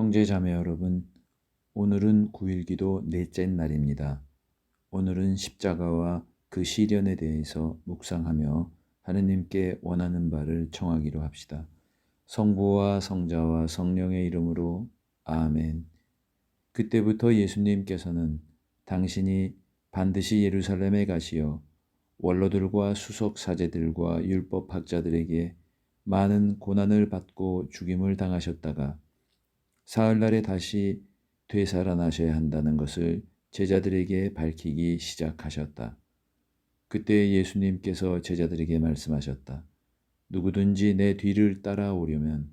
형제 자매 여러분, 오늘은 9일기도 넷째 날입니다. 오늘은 십자가와 그 시련에 대해서 묵상하며 하느님께 원하는 바를 청하기로 합시다. 성부와 성자와 성령의 이름으로 아멘. 그때부터 예수님께서는 당신이 반드시 예루살렘에 가시어 원로들과 수석 사제들과 율법 학자들에게 많은 고난을 받고 죽임을 당하셨다가 사흘날에 다시 되살아나셔야 한다는 것을 제자들에게 밝히기 시작하셨다. 그때 예수님께서 제자들에게 말씀하셨다. 누구든지 내 뒤를 따라오려면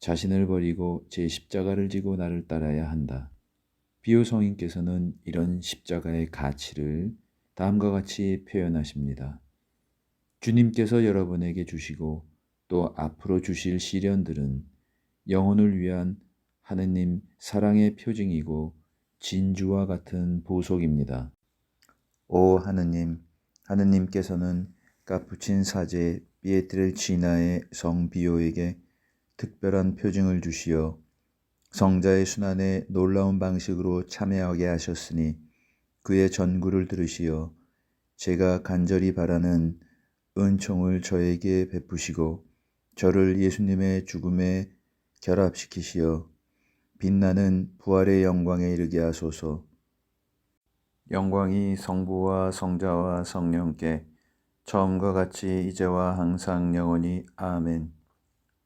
자신을 버리고 제 십자가를 지고 나를 따라야 한다. 비오 성인께서는 이런 십자가의 가치를 다음과 같이 표현하십니다. 주님께서 여러분에게 주시고 또 앞으로 주실 시련들은 영혼을 위한 하느님 사랑의 표징이고 진주와 같은 보석입니다. 오 하느님, 하느님께서는 까푸친 사제 피에트렐치나의 성 비오에게 특별한 표징을 주시어 성자의 순환에 놀라운 방식으로 참여하게 하셨으니 그의 전구를 들으시어 제가 간절히 바라는 은총을 저에게 베푸시고 저를 예수님의 죽음에 결합시키시어 빛나는 부활의 영광에 이르게 하소서. 영광이 성부와 성자와 성령께 처음과 같이 이제와 항상 영원히 아멘.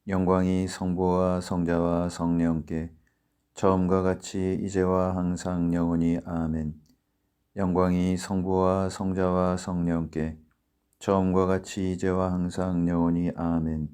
영광이 성부와 성자와 성령께 처음과 같이 이제와 항상 영원히 아멘. 영광이 성부와 성자와 성령께 처음과 같이 이제와 항상 영원히 아멘.